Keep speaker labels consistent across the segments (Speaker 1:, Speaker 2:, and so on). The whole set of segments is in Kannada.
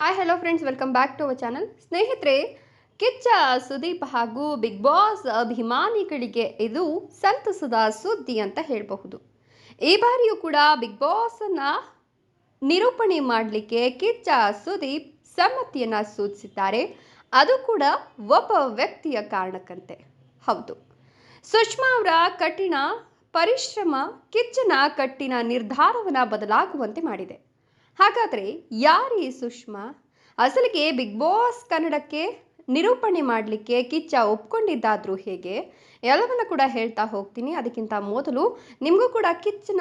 Speaker 1: Hi hello friends welcome back to our channel ಸ್ನೇಹಿತರೆ, ಕಿಚ್ಚ, ಸುದೀಪ್ ಹಾಗೂ ಬಿಗ್ ಬಾಸ್ ಅಭಿಮಾನಿಗಳಿಗೆ ಇದು ಸಂತಸದ ಸುದ್ದಿ ಅಂತ ಹೇಳಬಹುದು. ಈ ಬಾರಿಯೂ ಕೂಡ ಬಿಗ್ ಬಾಸನ್ನು ನಿರೂಪಣೆ ಮಾಡಲಿಕ್ಕೆ ಕಿಚ್ಚ, ಸುದೀಪ್ ಸಮ್ಮತಿಯನ್ನು ಸೂಚಿಸಿದ್ದಾರೆ. ಅದು ಕೂಡ ಒಬ್ಬ ವ್ಯಕ್ತಿಯ ಕಾರಣಕ್ಕಂತೆ. ಹೌದು. ಸುಷ್ಮಾ ಅವರ ಕಠಿಣ ಪರಿಶ್ರಮ ಕಿಚ್ಚನ ಕಟ್ಟಿನ ನಿರ್ಧಾರವನ್ನು ಬದಲಾಗುವಂತೆ ಮಾಡಿದೆ. ಹಾಗಾದರೆ ಈ ಸುಷ್ಮಾ? ಅಸಲಿಗೆ ಬಿಗ್ ಬಾಸ್ ಕನ್ನಡಕ್ಕೆ ನಿರೂಪಣೆ ಮಾಡಲಿಕ್ಕೆ ಕಿಚ್ಚ ಒಪ್ಕೊಂಡಿದ್ದಾದರೂ ಹೇಗೆ? ಎಲ್ಲವನ್ನ ಕೂಡ ಹೇಳ್ತಾ ಹೋಗ್ತೀನಿ. ಅದಕ್ಕಿಂತ ಮೊದಲು ನಿಮಗೂ ಕೂಡ ಕಿಚ್ಚನ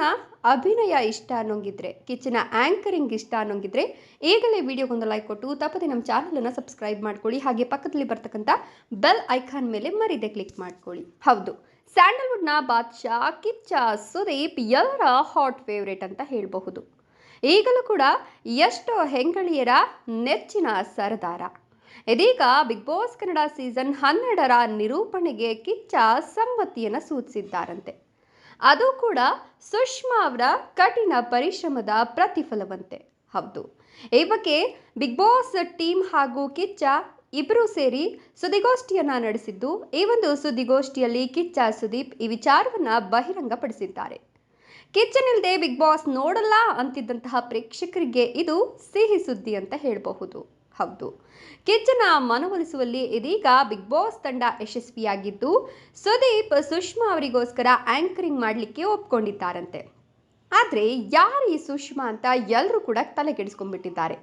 Speaker 1: ಅಭಿನಯ ಇಷ್ಟ ಅನ್ನೋಂಗಿದ್ರೆ, ಕಿಚ್ಚನ ಆ್ಯಂಕರಿಂಗ್ ಇಷ್ಟ ಅನ್ನೋಂಗಿದ್ರೆ, ಈಗಲೇ ವಿಡಿಯೋಗೊಂದು ಲೈಕ್ ಕೊಟ್ಟು ತಪ್ಪದೆ ನಮ್ಮ ಚಾನಲನ್ನು ಸಬ್ಸ್ಕ್ರೈಬ್ ಮಾಡ್ಕೊಳ್ಳಿ. ಹಾಗೆ ಪಕ್ಕದಲ್ಲಿ ಬರ್ತಕ್ಕಂಥ ಬೆಲ್ ಐಕಾನ್ ಮೇಲೆ ಮರಿದೆ ಕ್ಲಿಕ್ ಮಾಡ್ಕೊಳ್ಳಿ. ಹೌದು ಸ್ಯಾಂಡಲ್ವುಡ್ನ ಬಾದ್ಶಾ ಕಿಚ್ಚ ಸುದೀಪ್ ಎಲ್ಲರ ಹಾಟ್ ಫೇವ್ರೇಟ್ ಅಂತ ಹೇಳಬಹುದು. ಈಗಲೂ ಕೂಡ ಎಷ್ಟೋ ಹೆಂಗಳಿಯರ ನೆಚ್ಚಿನ ಸರದಾರ. ಇದೀಗ ಬಿಗ್ ಬಾಸ್ ಕನ್ನಡ ಸೀಸನ್ ಹನ್ನೆರಡರ ನಿರೂಪಣೆಗೆ ಕಿಚ್ಚ ಸಮ್ಮತಿಯನ್ನು ಸೂಚಿಸಿದ್ದಾರಂತೆ. ಅದು ಕೂಡ ಸುಷ್ಮಾ ಅವರ ಕಠಿಣ ಪರಿಶ್ರಮದ ಪ್ರತಿಫಲವಂತೆ. ಹೌದು. ಈ ಬಗ್ಗೆ ಬಿಗ್ ಬಾಸ್ ಟೀಮ್ ಹಾಗೂ ಕಿಚ್ಚ ಇಬ್ಬರೂ ಸೇರಿ ಸುದ್ದಿಗೋಷ್ಠಿಯನ್ನ ನಡೆಸಿದ್ದು, ಈ ಒಂದು ಸುದ್ದಿಗೋಷ್ಠಿಯಲ್ಲಿ ಕಿಚ್ಚ ಸುದೀಪ್ ಈ ವಿಚಾರವನ್ನ ಬಹಿರಂಗಪಡಿಸಿದ್ದಾರೆ. ಕಿಚ್ಚನಿಲ್ಲದೆ ಬಿಗ್ ಬಾಸ್ ನೋಡಲ್ಲ ಅಂತಿದ್ದಂತಹ ಪ್ರೇಕ್ಷಕರಿಗೆ ಇದು ಸಿಹಿ ಸುದ್ದಿ ಅಂತ ಹೇಳಬಹುದು. ಹೌದು. ಕಿಚ್ಚನ ಮನವೊಲಿಸುವಲ್ಲಿ ಇದೀಗ ಬಿಗ್ ಬಾಸ್ ತಂಡ ಯಶಸ್ವಿಯಾಗಿದ್ದು, ಸುದೀಪ್, ಸುಷ್ಮಾ ಅವರಿಗೋಸ್ಕರ ಆಂಕರಿಂಗ್ ಮಾಡಲಿಕ್ಕೆ ಒಪ್ಕೊಂಡಿದ್ದಾರಂತೆ. ಆದರೆ ಯಾರು ಈ ಸುಷ್ಮಾ ಅಂತ ಎಲ್ಲರೂ ಕೂಡ ತಲೆಗೆಡಿಸ್ಕೊಂಡ್ಬಿಟ್ಟಿದ್ದಾರೆ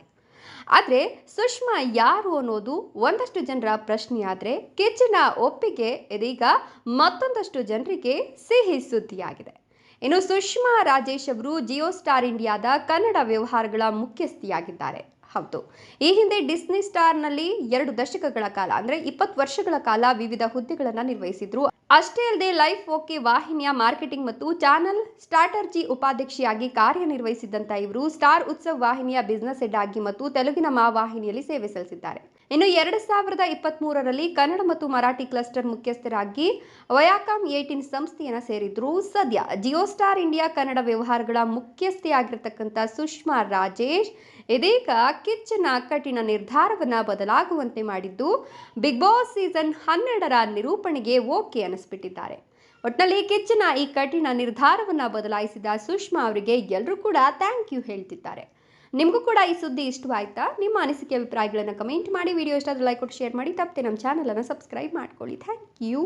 Speaker 1: ಆದರೆ ಸುಷ್ಮಾ ಯಾರು ಅನ್ನೋದು ಒಂದಷ್ಟು ಜನರ ಪ್ರಶ್ನೆಯಾದರೆ ಕಿಚ್ಚನ ಒಪ್ಪಿಗೆ ಇದೀಗ ಮತ್ತೊಂದಷ್ಟು ಜನರಿಗೆ ಸಿಹಿ ಸುದ್ದಿಯಾಗಿದೆ. ಇನ್ನು ಸುಷ್ಮಾ ರಾಜೇಶ್ ಅವರು ಜಿಯೋ ಸ್ಟಾರ್ ಇಂಡಿಯಾದ ಕನ್ನಡ ವ್ಯವಹಾರಗಳ ಮುಖ್ಯಸ್ಥಿಯಾಗಿದ್ದಾರೆ. ಹೌದು. ಈ ಹಿಂದೆ ಡಿಸ್ನಿ ಸ್ಟಾರ್ನಲ್ಲಿ ಎರಡು ದಶಕಗಳ ಕಾಲ, ಅಂದರೆ ಇಪ್ಪತ್ತು ವರ್ಷಗಳ ಕಾಲ ವಿವಿಧ ಹುದ್ದೆಗಳನ್ನು ನಿರ್ವಹಿಸಿದ್ರು. ಅಷ್ಟೇ ಅಲ್ಲದೆ ಲೈಫ್ ಓಕೆ ವಾಹಿನಿಯ ಮಾರ್ಕೆಟಿಂಗ್ ಮತ್ತು ಚಾನಲ್ ಸ್ಟ್ರಾಟರ್ಜಿ ಉಪಾಧ್ಯಕ್ಷೆಯಾಗಿ ಕಾರ್ಯನಿರ್ವಹಿಸಿದ್ದಂಥ ಇವರು ಸ್ಟಾರ್ ಉತ್ಸವ್ ವಾಹಿನಿಯ ಬಿಸ್ನೆಸ್ ಹೆಡ್ ಆಗಿ ಮತ್ತು ತೆಲುಗಿನ ಮಾ ವಾಹಿನಿಯಲ್ಲಿ ಸೇವೆ ಸಲ್ಲಿಸಿದ್ದಾರೆ. ಇನ್ನು ಎರಡು ಸಾವಿರದ ಇಪ್ಪತ್ತ್ಮೂರರಲ್ಲಿ ಕನ್ನಡ ಮತ್ತು ಮರಾಠಿ ಕ್ಲಸ್ಟರ್ ಮುಖ್ಯಸ್ಥರಾಗಿ ವಯಾಕಾಮ್ ಏಟೀನ್ ಸಂಸ್ಥೆಯನ್ನು ಸೇರಿದ್ರು. ಸದ್ಯ ಜಿಯೋ ಸ್ಟಾರ್ ಇಂಡಿಯಾ ಕನ್ನಡ ವ್ಯವಹಾರಗಳ ಮುಖ್ಯಸ್ಥೆಯಾಗಿರ್ತಕ್ಕಂಥ ಸುಷ್ಮಾ ರಾಜೇಶ್ ಇದೀಗ ಕಿಚ್ಚನ ಕಠಿಣ ನಿರ್ಧಾರವನ್ನು ಬದಲಾಗುವಂತೆ ಮಾಡಿದ್ದು, ಬಿಗ್ ಬಾಸ್ ಸೀಸನ್ ಹನ್ನೆರಡರ ನಿರೂಪಣೆಗೆ ಓಕೆ ಅನಿಸ್ಬಿಟ್ಟಿದ್ದಾರೆ ಒಟ್ನಲ್ಲಿ ಕಿಚ್ಚನ ಈ ಕಠಿಣ ನಿರ್ಧಾರವನ್ನು ಬದಲಾಯಿಸಿದ ಸುಷ್ಮಾ ಅವರಿಗೆ ಎಲ್ಲರೂ ಕೂಡ ಥ್ಯಾಂಕ್ ಯು ಹೇಳ್ತಿದ್ದಾರೆ. ನಿಮಗೂ ಕೂಡ ಈ ಸುದ್ದಿ ಇಷ್ಟವಾಯ್ತಾ? ನಿಮ್ಮ ಅನಿಸಿಕೆ ಅಭಿಪ್ರಾಯಗಳನ್ನು ಕಮೆಂಟ್ ಮಾಡಿ, ವಿಡಿಯೋ ಇಷ್ಟ ಲೈಕ್ ಕೊಟ್ಟು ಶೇರ್ ಮಾಡಿ, ತಪ್ಪದೆ ನಮ್ಮ ಚಾನಲನ್ನು ಸಬ್ಸ್ಕ್ರೈಬ್ ಮಾಡ್ಕೊಳ್ಳಿ. Thank you.